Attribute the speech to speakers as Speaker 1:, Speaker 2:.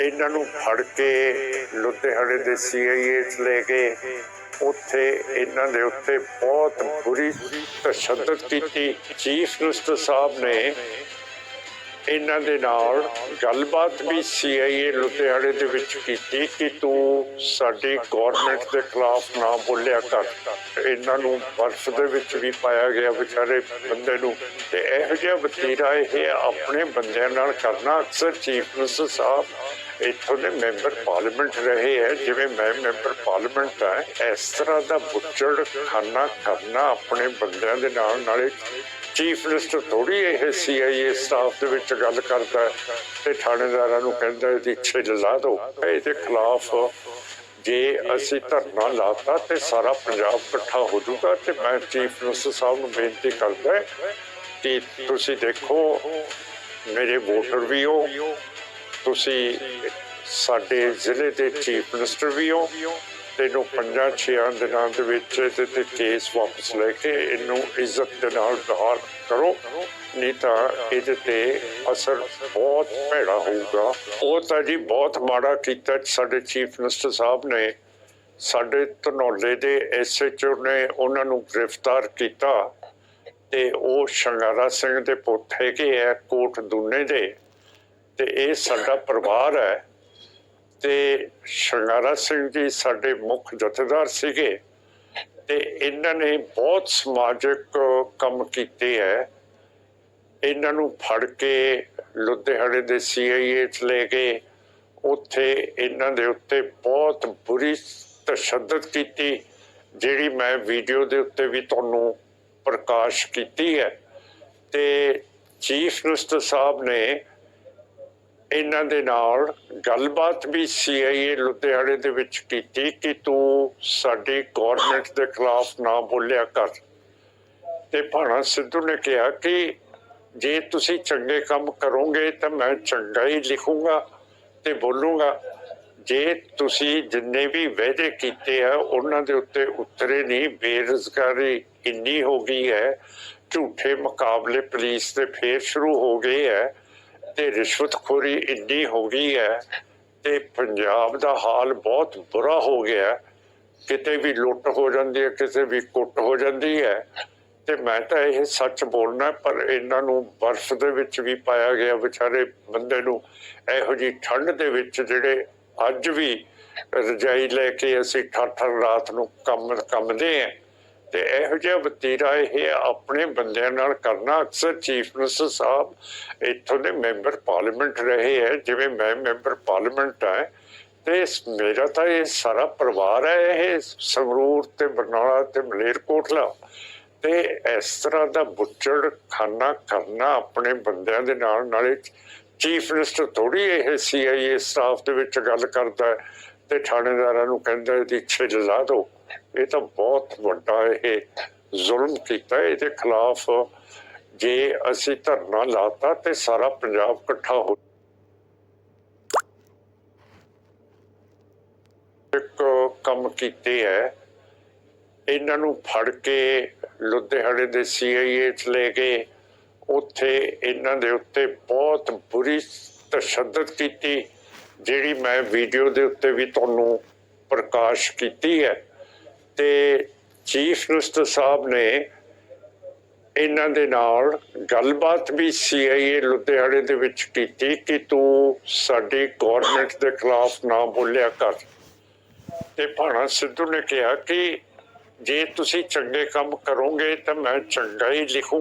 Speaker 1: ਇਹਨਾਂ ਨੂੰ ਫੜ ਕੇ ਲੁਧਿਆਣੇ ਦੇ ਸੀਆਈਏ ਲੈ ਕੇ ਉੱਥੇ ਇਹਨਾਂ ਦੇ ਉੱਤੇ ਬਹੁਤ ਬੁਰੀ ਤਸ਼ੱਦਦ ਕੀਤੀ। ਚੀਫ ਮਿਨਿਸਟਰ ਸਾਹਿਬ ਨੇ ਇਹਨਾਂ ਦੇ ਨਾਲ ਗੱਲਬਾਤ ਵੀ ਸੀਆਈਏ ਲੁਧਿਆਣੇ ਦੇ ਵਿੱਚ ਕੀਤੀ ਕਿ ਤੂੰ ਸਾਡੀ ਗਵਰਨਮੈਂਟ ਦੇ ਖਿਲਾਫ ਨਾ ਬੋਲਿਆ ਕਰ। ਇਹਨਾਂ ਨੂੰ ਬਰਫ਼ ਦੇ ਵਿੱਚ ਵੀ ਪਾਇਆ ਗਿਆ ਵਿਚਾਰੇ ਬੰਦੇ ਨੂੰ। ਤੇ ਇਹੋ ਜਿਹਾ ਵਤੀਰਾ ਇਹ ਆਪਣੇ ਬੰਦਿਆਂ ਨਾਲ ਕਰਨਾ ਅਕਸਰ ਚੀਫ ਮਿਨਿਸਟਰ ਸਾਹਿਬ ਇੱਥੋਂ ਦੇ ਮੈਂਬਰ ਪਾਰਲੀਮੈਂਟ ਰਹੇ ਹੈ, ਜਿਵੇਂ ਮੈਂ ਮੈਂਬਰ ਪਾਰਲੀਮੈਂਟ ਹਾਂ, ਇਸ ਤਰ੍ਹਾਂ ਦਾ ਬੁੱਚੜ ਖਾਨਾ ਕਰਨਾ ਆਪਣੇ ਬੰਦਿਆਂ ਦੇ ਨਾਲ, ਨਾਲੇ ਚੀਫ ਮਿਨਿਸਟਰ ਥੋੜੀ ਇਹ ਸੀਆਈਏ ਸਟਾਫ ਦੇ ਵਿੱਚ ਗੱਲ ਕਰਦਾ ਤੇ ਥਾਣੇਦਾਰਾਂ ਨੂੰ ਕਹਿੰਦਾ ਇਹਦੀ ਛਿੱਲ ਲਾ ਦਿਓ। ਇਹਦੇ ਖਿਲਾਫ ਜੇ ਅਸੀਂ ਧਰਨਾ ਲਾਤਾ ਤੇ ਸਾਰਾ ਪੰਜਾਬ ਇਕੱਠਾ ਹੋ ਜਾਊਗਾ ਤੇ ਮੈਂ ਚੀਫ ਮਿਨਿਸਟਰ ਸਾਹਿਬ ਨੂੰ ਬੇਨਤੀ ਕਰਦਾ ਕਿ ਤੁਸੀਂ ਦੇਖੋ, ਮੇਰੇ ਵੋਟਰ ਵੀ ਹੋ ਤੁਸੀਂ ਸਾਡੇ ਜ਼ਿਲ੍ਹੇ ਦੇ ਚੀਫ ਮਿਨਿਸਟਰ ਵੀ ਹੋ, ਤੈਨੂੰ ਪੰਜਾਂ ਛੇਆਂ ਦਿਨਾਂ ਦੇ ਵਿੱਚ ਇਹਦੇ ਤੇ ਕੇਸ ਵਾਪਸ ਲੈ ਕੇ ਇਹਨੂੰ ਇੱਜ਼ਤ ਦੇ ਨਾਲ ਬਹਾਲ ਕਰੋ, ਨਹੀਂ ਤਾਂ ਇਹਦੇ ਤੇ ਅਸਰ ਬਹੁਤ ਭੈੜਾ ਹੋਊਗਾ। ਉਹ ਤਾਂ ਜੀ ਬਹੁਤ ਮਾੜਾ ਕੀਤਾ ਸਾਡੇ ਚੀਫ ਮਿਨਿਸਟਰ ਸਾਹਿਬ ਨੇ। ਸਾਡੇ ਧਨੌਲੇ ਦੇ ਐਸਐਚਓ ਨੇ ਉਹਨਾਂ ਨੂੰ ਗ੍ਰਿਫਤਾਰ ਕੀਤਾ ਤੇ ਉਹ ਸ਼ੰਗਾਰਾ ਸਿੰਘ ਦੇ ਪੁੱਤ ਹੈਗੇ ਆ, ਕੋਟ ਦੂਨੇ ਦੇ। ਤੇ ਇਹ ਸਾਡਾ ਪਰਿਵਾਰ ਹੈ। ਤੇ ਸ਼ੰਗਾਰਾ ਸਿੰਘ ਜੀ ਸਾਡੇ ਮੁੱਖ ਜਥੇਦਾਰ ਸੀਗੇ। ਤੇ ਇਹਨਾਂ ਨੇ ਬਹੁਤ ਸਮਾਜਿਕ ਕੰਮ ਕੀਤੇ ਹੈ। ਇਹਨਾਂ ਨੂੰ ਫੜ ਕੇ ਲੁਧਿਆਣੇ ਦੇ ਸੀਆਈਏ ਚ ਲੈ ਕੇ ਉੱਥੇ ਇਹਨਾਂ ਦੇ ਉੱਤੇ ਬਹੁਤ ਬੁਰੀ ਤਸ਼ੱਦਦ ਕੀਤੀ, ਜਿਹੜੀ ਮੈਂ ਵੀਡੀਓ ਦੇ ਉੱਤੇ ਵੀ ਤੁਹਾਨੂੰ ਪ੍ਰਕਾਸ਼ ਕੀਤੀ ਹੈ। ਤੇ ਚੀਫ ਮਿਨਿਸਟਰ ਸਾਹਿਬ ਨੇ ਇਹਨਾਂ ਦੇ ਨਾਲ ਗੱਲਬਾਤ ਵੀ ਸੀਆਈਏ ਲੁਧਿਆਣੇ ਦੇ ਵਿੱਚ ਕੀਤੀ ਕਿ ਤੂੰ ਸਾਡੀ ਗਵਰਨਮੈਂਟ ਦੇ ਖਿਲਾਫ ਨਾ ਬੋਲਿਆ ਕਰ। ਤੇ ਭਾਣਾ ਸਿੱਧੂ ਨੇ ਕਿਹਾ ਕਿ ਜੇ ਤੁਸੀਂ ਚੰਗੇ ਕੰਮ ਕਰੋਗੇ ਤਾਂ ਮੈਂ ਚੰਗਾ ਹੀ ਲਿਖੂੰਗਾ ਤੇ ਬੋਲੂੰਗਾ। ਜੇ ਤੁਸੀਂ ਜਿੰਨੇ ਵੀ ਵਾਅਦੇ ਕੀਤੇ ਆ, ਉਹਨਾਂ ਦੇ ਉੱਤੇ ਉਤਰੇ ਨਹੀਂ, ਬੇਰੁਜ਼ਗਾਰੀ ਇੰਨੀ ਹੋ ਗਈ ਹੈ, ਝੂਠੇ ਮੁਕਾਬਲੇ ਪੁਲਿਸ ਦੇ ਫੇਰ ਸ਼ੁਰੂ ਹੋ ਗਏ ਹੈ। ਤੇ ਰਿਸ਼ਵਤਖੋਰੀ ਇੰਨੀ ਹੋ ਗਈ ਹੈ ਤੇ ਪੰਜਾਬ ਦਾ ਹਾਲ ਬਹੁਤ ਬੁਰਾ ਹੋ ਗਿਆ ਕਿਤੇ ਵੀ ਲੁੱਟ ਹੋ ਜਾਂਦੀ ਹੈ ਕਿਸੇ ਵੀ ਕੁੱਟ ਹੋ ਜਾਂਦੀ ਹੈ। ਤੇ ਮੈਂ ਤਾਂ ਇਹ ਸੱਚ ਬੋਲਣਾ, ਪਰ ਇਹਨਾਂ ਨੂੰ ਬਰਫ਼ ਦੇ ਵਿੱਚ ਵੀ ਪਾਇਆ ਗਿਆ ਵਿਚਾਰੇ ਬੰਦੇ ਨੂੰ। ਇਹੋ ਜੀ ਠੰਡ ਦੇ ਵਿੱਚ ਜਿਹੜੇ ਅੱਜ ਵੀ ਰਜਾਈ ਲੈ ਕੇ ਅਸੀਂ ਠੱਠਰ ਰਾਤ ਨੂੰ ਕੰਮ ਕੰਮਦੇ ਆ ਤੇ ਇਹੋ ਜਿਹਾ ਵਤੀਰਾ ਇਹ ਆਪਣੇ ਬੰਦਿਆਂ ਨਾਲ ਕਰਨਾ ਅਕਸਰ ਚੀਫ ਮਿਨਿਸਟਰ ਸਾਹਿਬ ਇੱਥੋਂ ਦੇ ਮੈਂਬਰ ਪਾਰਲੀਮੈਂਟ ਰਹੇ ਹੈ, ਜਿਵੇਂ ਮੈਂ ਮੈਂਬਰ ਪਾਰਲੀਮੈਂਟ ਹਾਂ, ਤੇ ਮੇਰਾ ਤਾਂ ਇਹ ਸਾਰਾ ਪਰਿਵਾਰ ਹੈ ਇਹ ਸੰਗਰੂਰ ਤੇ ਬਰਨਾਲਾ ਤੇ ਮਲੇਰਕੋਟਲਾ। ਤੇ ਇਸ ਤਰ੍ਹਾਂ ਦਾ ਬੁੱਚੜ ਖਾਨਾ ਕਰਨਾ ਆਪਣੇ ਬੰਦਿਆਂ ਦੇ ਨਾਲ, ਨਾਲੇ ਚੀਫ ਮਿਨਿਸਟਰ ਥੋੜੀ ਇਹ ਸੀਆਈਏ ਸਟਾਫ ਦੇ ਵਿੱਚ ਗੱਲ ਕਰਦਾ ਤੇ ਥਾਣੇਦਾਰਾਂ ਨੂੰ ਕਹਿੰਦਾ ਇਹਦੀ ਛਿੱਲ ਲਾ ਦਿਓ। ਇਹ ਤਾਂ ਬਹੁਤ ਵੱਡਾ ਇਹ ਜ਼ੁਲਮ ਕੀਤਾ। ਇਹਦੇ ਖਿਲਾਫ ਜੇ ਅਸੀਂ ਧਰਨਾ ਲਾਤਾ ਤੇ ਸਾਰਾ ਪੰਜਾਬ ਇਕੱਠਾ ਹੋ ਇੱਕ ਕੰਮ ਕੀਤੇ ਹੈ। ਇਹਨਾਂ ਨੂੰ ਫੜ ਕੇ ਲੁਧਿਆਣੇ ਦੇ ਸੀਆਈਏ ਚ ਲੈ ਕੇ ਉੱਥੇ ਇਹਨਾਂ ਦੇ ਉੱਤੇ ਬਹੁਤ ਬੁਰੀ ਤਸ਼ੱਦਦ ਕੀਤੀ। ਜਿਹੜੀ ਮੈਂ ਵੀਡੀਓ ਦੇ ਉੱਤੇ ਵੀ ਤੁਹਾਨੂੰ ਪ੍ਰਕਾਸ਼ ਕੀਤੀ ਹੈ ਤੇ ਚੀਫ ਮਿਨਿਸਟਰ ਸਾਹਿਬ ਨੇ ਇਹਨਾਂ ਦੇ ਨਾਲ ਗੱਲਬਾਤ ਵੀ ਸੀਆਈਏ ਲੁਧਿਆਣੇ ਦੇ ਵਿੱਚ ਕੀਤੀ ਕਿ ਤੂੰ ਸਾਡੀ ਗਵਰਨਮੈਂਟ ਦੇ ਖਿਲਾਫ ਨਾ ਬੋਲਿਆ ਕਰ। ਤੇ ਭਾਣਾ ਸਿੱਧੂ ਨੇ ਕਿਹਾ ਕਿ ਜੇ ਤੁਸੀਂ ਚੰਗੇ ਕੰਮ ਕਰੋਗੇ ਤਾਂ ਮੈਂ ਚੰਗਾ ਹੀ ਲਿਖੂੰ